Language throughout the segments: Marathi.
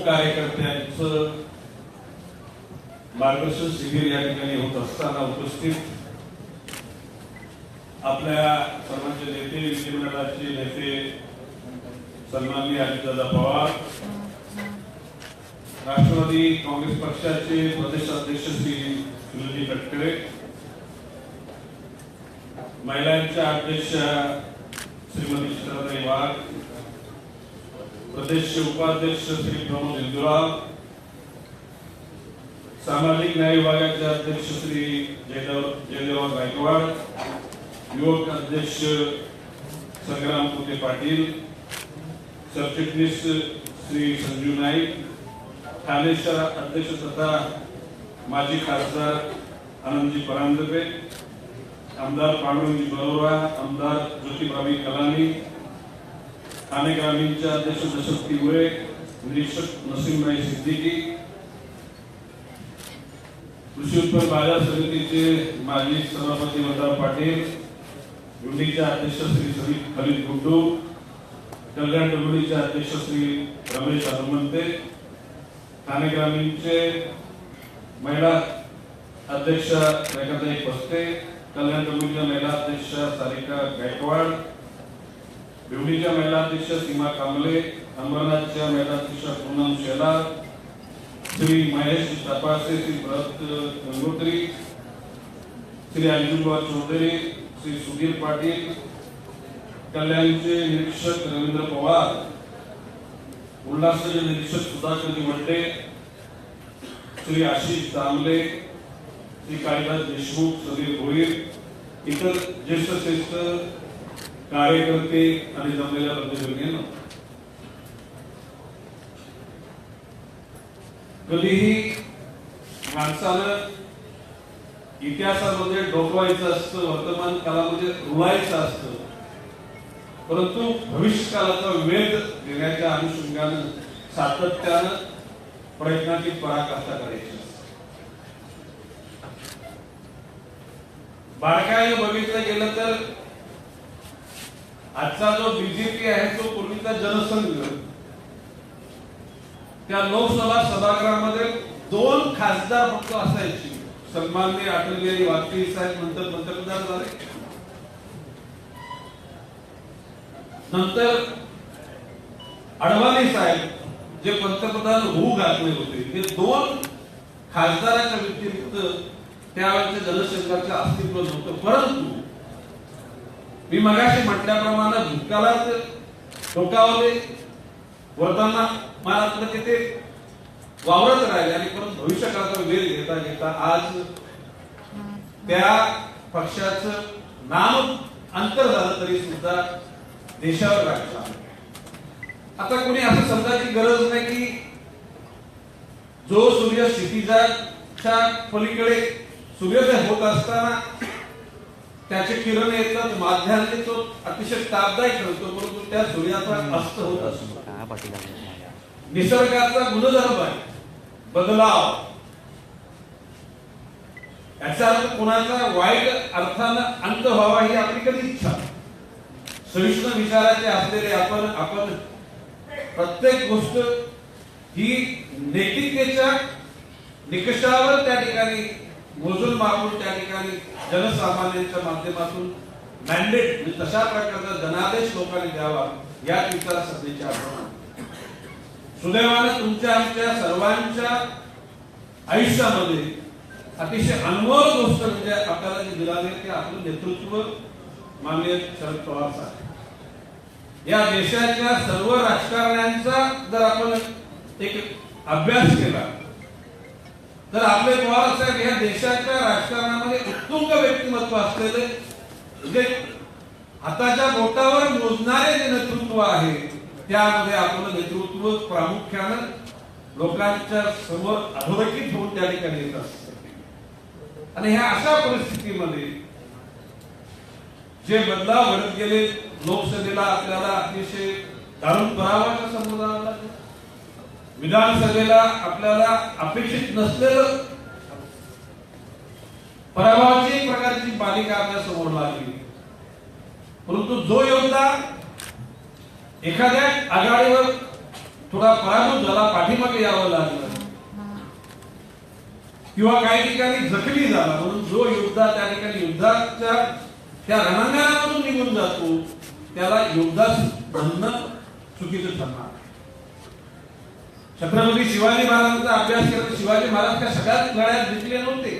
प्रमुख कार्यकर्त्यांचं मार्गदर्शन शिबिर या ठिकाणी होत असताना उपस्थित आपल्या सर्वांचे नेते विधिमंडळाचे नेते सन्माननीय अजितदादा पवार राष्ट्रवादी काँग्रेस पक्षाचे प्रदेशाध्यक्ष श्री सुनीलजी तटकरे महिलांच्या अध्यक्ष श्रीमती चित्राताई वाघ प्रदेश उपाध्यक्ष श्री प्रमोद हिंदुराव सामाजिक न्याय विभागाचे अध्यक्ष श्री जयदेव जयदेव गायकवाड युवक अध्यक्ष संग्राम कुटे पाटील सरचिटणीस श्री संजू नाईक ठाणे शहर अध्यक्ष तथा माजी खासदार आनंदजी परांजपे आमदार पांडुरंगजी बरोरा आमदार ज्योतिबाबी कलानी ठाणे ग्रामीणचे अध्यक्ष दशरथी मुळे निरीक्षक नसीमभाई सिद्दीकी कृषी उत्पन्न बाजार समितीचे माजी सभापती वंदा पाटील युडीचे अध्यक्ष श्री सलीम खलीद गुड्डू कल्याण डोंबिवलीचे अध्यक्ष श्री रमेश हनुमंते ठाणे ग्रामीणचे महिला अध्यक्ष रेखाताई पस्ते कल्याण डोंबिवलीच्या महिला अध्यक्ष सारिका गायकवाड भिवणीच्या महिला अध्यक्ष सीमा कांबळे अंबरनाथच्या महिला अध्यक्ष पूनम शेलार श्री महेश तपासे श्री भरत गंगोत्री श्री अंजुबा चौधरी श्री सुधीर पाटील कल्याणचे निरीक्षक रवींद्र पवार उल्हासचे निरीक्षक सुधाकर वड्डे श्री आशिष दामले श्री कालिदास देशमुख सुधीर भोईर इतर ज्येष्ठ श्रेष्ठ कार्यकर्ते आणि जमलेल्या प्रतिनिधींनो कधीही माणसानं इतिहासामध्ये डोकवायचं असतं वर्तमान काळामध्ये रुळायचं असतं परंतु भविष्यकालाचा वेध देण्याच्या अनुषंगानं सातत्यानं प्रयत्नाची पराकाष्ठा करायची असते. बारकाईने बघितलं गेलं तर आजचा जो बीजेपी आहे तो पूर्वीचा जनसंघ. त्या लोकसभा सभागृहामध्ये दोन खासदार फक्त असायची. सन्माननीय अटल बिहारी वाजपेयी साहेब नंतर पंतप्रधान झाले. नंतर अडवाणी साहेब जे पंतप्रधान होऊ घातले होते हे दोन खासदारांच्या व्यतिरिक्त त्यावेळेच्या जनसंघाचं अस्तित्व नव्हतं. परंतु मी मगाशी म्हटल्याप्रमाणे भूतकाळात डोकावले वर्तमानात ते वावरत राहिले आणि परत भविष्यकाळाचा वेळ घेता घेता आज त्या पक्षाच नाम अंतर झालं तरी सुद्धा देशावर लागला आता कोणी असं समजायची गरज नाही की जो सूर्य क्षितिजाच्या पलीकडे सूर्योदय होत असताना त्याचे किरण येतात माध्याने तो अतिशय तापदायक ठरतो परंतु त्या सूर्याचा अस्त होत असतो. निसर्गाचा गुणधर्म आहे. बदलाव. याचा अर्थ कुणाचा वाईट अर्थानं अंत व्हावा ही आपली कधी इच्छा सहिष्णु विचाराचे असलेले आपण आपण प्रत्येक गोष्ट ही नैतिकतेच्या निकषावर त्या ठिकाणी मोजून मापून त्या ठिकाणी जनसामान्यांच्या माध्यमातून मॅन्डेट म्हणजे तशा प्रकारचा जनादेश लोकांनी द्यावा या विचार सध्याची आपण सुदैवानं तुमच्या आमच्या सर्वांच्या आयुष्यामध्ये अतिशय अनमोल गोष्ट म्हणजे आपल्याला जे दिला ते आपलं नेतृत्व माननीय शरद पवार साहेब. या देशाच्या सर्व राजकारण्यांचा जर आपण एक अभ्यास केला तर आपले पवार साहेब या देशाच्या राजकारणामध्ये उत्तुंग व्यक्तिमत्व असलेले जे हाताच्या बोटावर मोजणारे जे नेतृत्व आहे त्यामध्ये आपलं नेतृत्व प्रामुख्यानं लोकांच्या समोर अधोरेखित होऊन त्या ठिकाणी येत असते. आणि ह्या अशा परिस्थितीमध्ये जे बदलाव घडत गेले लोकसभेला आपल्याला अतिशय दारुण पराभवाचा समोर आला विधानसभेला आपल्याला अपेक्षित नसलेलं पराभवाची एक प्रकारची मालिका आपल्यासमोर लागली. परंतु जो योद्धा एखाद्या आघाडीवर थोडा पराभूत झाला पाठीमागे यावं लागलं किंवा काही ठिकाणी जखमी झाला म्हणून जो योद्धा त्या ठिकाणी युद्धाच्या त्या रणांगणामधून निघून जातो त्याला योद्धा म्हणणं चुकीचं ठरणार. छत्रपती शिवाजी महाराजांचा अभ्यास केला तर शिवाजी महाराज त्या सगळ्याच लढ्यात जिंकले नव्हते.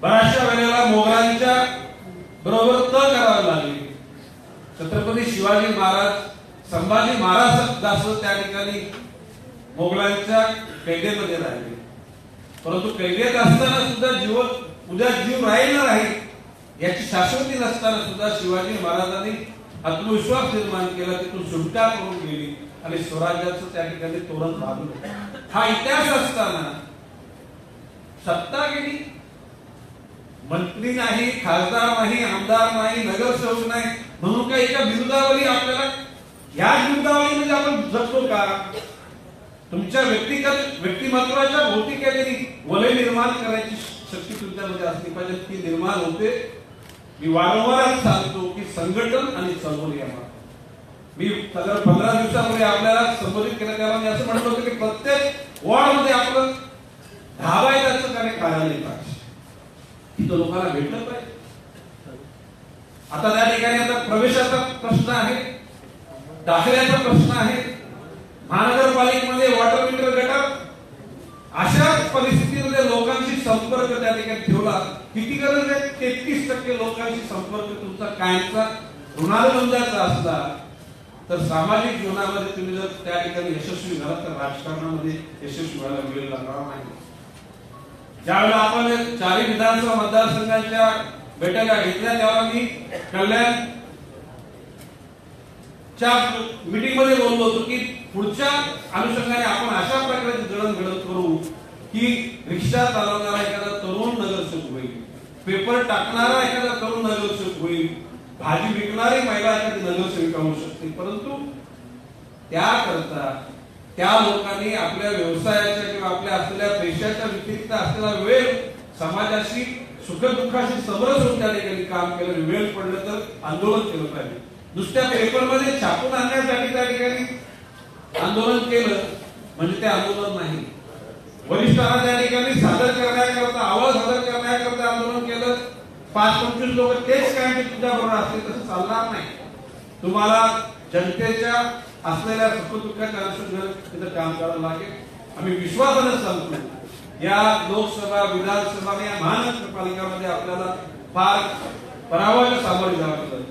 बऱ्याचशा वेळेला मोगलांच्या बरोबर त करावी लागले. छत्रपती शिवाजी महाराज संभाजी महाराज जास्त त्या ठिकाणी मोगलांच्या कैदेमध्ये राहिले. परंतु कैदेत असताना सुद्धा जीव उद्या जीव राहील ना राहील याची शाश्वती नसताना सुद्धा शिवाजी महाराजांनी आत्मविश्वास निर्माण केला तिथून सुटका करून गेली. आणि स्वराज्याचं त्या ठिकाणी तोरण बांधलं हा इतिहास असताना सत्ता गेली मंत्री नाही खासदार नाही आमदार नाही नगरसेवक नाही म्हणून काय एका बिरुदावली आपल्याला या बिरुदावरीमध्ये आपण जगतो का? तुमच्या व्यक्तिगत व्यक्तिमत्वाच्या भोवती काहीतरी वलय निर्माण करायची शक्ती तुमच्यामध्ये असली पाहिजे. ती निर्माण होते. मी वारंवार सांगतो की संघटन आणि चळवळ या मी साधारण पंधरा दिवसामध्ये आपल्याला संबोधित केलं त्याला मी असं म्हणत होतो की प्रत्येक वॉर्डमध्ये आपलं धावायचं कार्य कार्यालय पाहिजे. तिथं लोकांना भेटलं पाहिजे. आता त्या ठिकाणी आता प्रवेशाचा प्रश्न आहे दाखल्याचा प्रश्न आहे. महानगरपालिकेमध्ये वॉटर मीटर गटर अशा परिस्थितीमध्ये लोकांशी संपर्क त्या ठिकाणी ठेवला. किती गरज आहे? तेहतीस टक्के लोकांशी संपर्क तुमचा कायमचा ऋणानुबंधाचा असला तर सामाजिक जीवनामध्ये तुम्ही जर त्या ठिकाणी यशस्वी झाला तर राजकारणामध्ये यशस्वी व्हायला वेळ लागणार नाही. ज्यावेळेला आपण चारही विधानसभा मतदारसंघाच्या बैठका घेतल्या तेव्हा मी कल्याण च्या मीटिंगमध्ये बोललो होतो की पुढच्या अनुषंगाने आपण अशा प्रकारचे जडणघडण करू की रिक्षा चालवणारा एखादा तरुण नगरसेवक होईल पेपर टाकणारा एखादा तरुण नगरसेवक होईल भाजी विकणारी महिला एखादी नगरसेविका होऊ शकते. परंतु त्याकरता त्या लोकांनी आपल्या व्यवसायाच्या किंवा आपल्या असलेल्या पैशाच्या व्यतिरिक्त असलेला वेळ समाजाशी सुखदुःखाशी समरस होऊन त्या ठिकाणी काम केलं वेळ पडलं तर आंदोलन केलं पाहिजे. नुसत्या पेपरमध्ये छापून आणण्यासाठी त्या ठिकाणी आंदोलन केलं म्हणजे ते आंदोलन नाही. वरिष्ठांना त्या ठिकाणी सादर करण्याकरता पाच पंचवीस लोक तेच काय मी तुमच्या बरोबर असतील तसं चालणार नाही. तुम्हाला जनतेच्या असलेल्या सुखदुःखाच्या अनुषंगाने तिथं काम करावं लागेल. आम्ही विश्वासाने सांगतो या लोकसभा विधानसभा या महानगरपालिकामध्ये आपल्याला फार पराभवाला सामोरे जावं लागतं.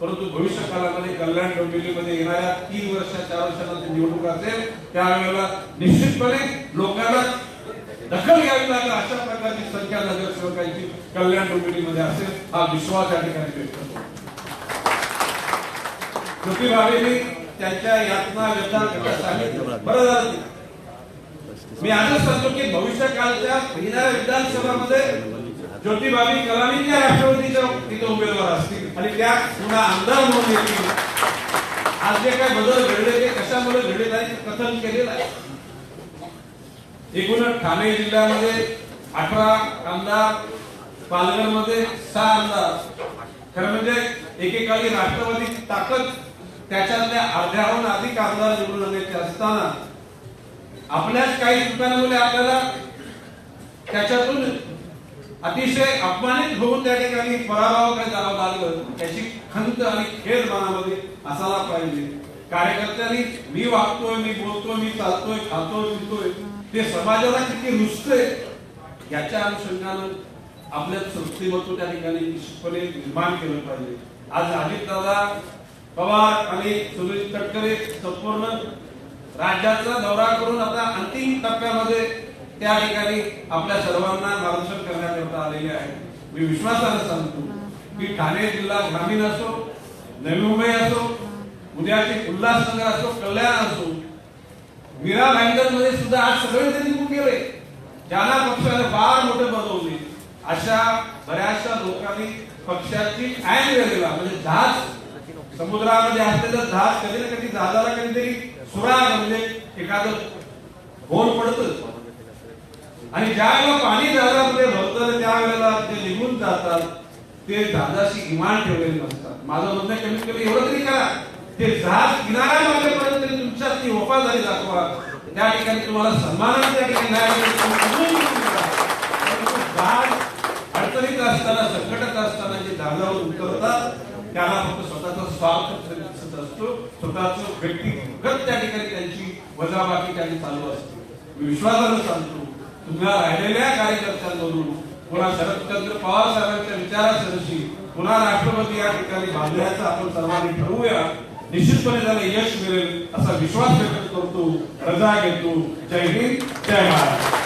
परंतु भविष्य काळामध्ये कल्याण डोंबिवलीमध्ये येणाऱ्या तीन वर्ष चार वर्षानंतर निवडणूक असेल त्यावेळेला निश्चितपणे लोकांना दखल घ्यावी लागेल अशा प्रकारची संख्या नगरसेवकांची कल्याण डोंबिवलीमध्ये असेल हा विश्वास या ठिकाणी व्यक्त करतो. ज्योती भावेने त्यांच्या यातना व्यथा कथा सांगितलं बरं झालं मी आजच सांगतो की भविष्य काळच्या येणाऱ्या विधानसभामध्ये ज्योतिबाबी कलामी त्या राष्ट्रवादीच्या तिथे उमेदवार असतील आणि त्या पुन्हा आमदार म्हणून येतील. आज जे काय बदल घडले ते कशामुळे घडले नाही कथन केलेलं आहे. एकूण ठाणे जिल्ह्यामध्ये अठरा आमदार पालघरमध्ये सहा आमदार. खरं म्हणजे एकेकाळी राष्ट्रवादी ताकद त्याच्यातल्या अर्ध्याहून अधिक आमदार निवडून आणायचे असताना आपल्याच काही दुकानामुळे आपल्याला त्याच्यातून अतिशय अपमानित होऊन त्या ठिकाणी पराभवाकडे जावं लागलं. त्याची खंत आणि खेद मनामध्ये असायला पाहिजे. कार्यकर्त्यांनी मी वागतोय मी बोलतोय मी चालतोय खातोय पितोय. ते समाजाला किती रुचतंय याच्या अनुषंगानं आपल्या संस्थेमत्व त्या ठिकाणी निश्चितपणे निर्माण केलं पाहिजे. आज अजितदादा पवार आणि सुनील तटकरे संपूर्ण राज्याचा दौरा करून आता अंतिम टप्प्यामध्ये त्या ठिकाणी आपल्या सर्वांना मार्गदर्शन करण्याकरता आलेले आहे. मी विश्वासाने सांगतो की ठाणे जिल्हा ग्रामीण असो नवी मुंबई असो उद्याची उल्हासनगर असो कल्याण असो विरा भाईंदरमध्ये सुद्धा आज सगळे त्यांनी निघून गेले ज्यांना पक्षाने फार मोठे बनवले अशा बऱ्याचशा लोकांनी पक्षाची ऐन वेळेला म्हणजे जहाज समुद्रामध्ये असलेलं जहाज कधी ना कधी जहाजाला कधीतरी सुराग म्हणजे एखादं होल पडत. आणि ज्या वेळेला पाणी जहाजामध्ये भरतं त्यावेळेला जे निघून जातात ते जहाजाशी इमान ठेवलेले नसतात. माझं म्हणणं कमीत कमी एवढं तरी करा. ते जहाज किनाऱ्या मागेपर्यंत तरी तुमच्यात ती वफादारी दाखवा. त्या ठिकाणी तुम्हाला सन्मानाने त्या ठिकाणी जहाज अडचणीत असताना संकटात असताना जे जहाजावर उतरतात त्याला फक्त स्वतःचा स्वार्थ दिसत असतो. स्वतःच व्यक्तिगत त्या ठिकाणी त्यांची वजाबाकी त्यांनी चालू असते. मी विश्वासानं सांगतो तुम्हाला राहिलेल्या कार्यकर्त्यांवरून पुन्हा शरदचंद्र पवार साहेबांच्या विचारासरशी पुन्हा राष्ट्रपती या ठिकाणी बांधण्याचं आपण सर्वांनी ठरवूया. निश्चितपणे त्याला यश मिळेल असा विश्वास व्यक्त करतो. रजा घेतो. जय हिंद जय महाराष्ट्र.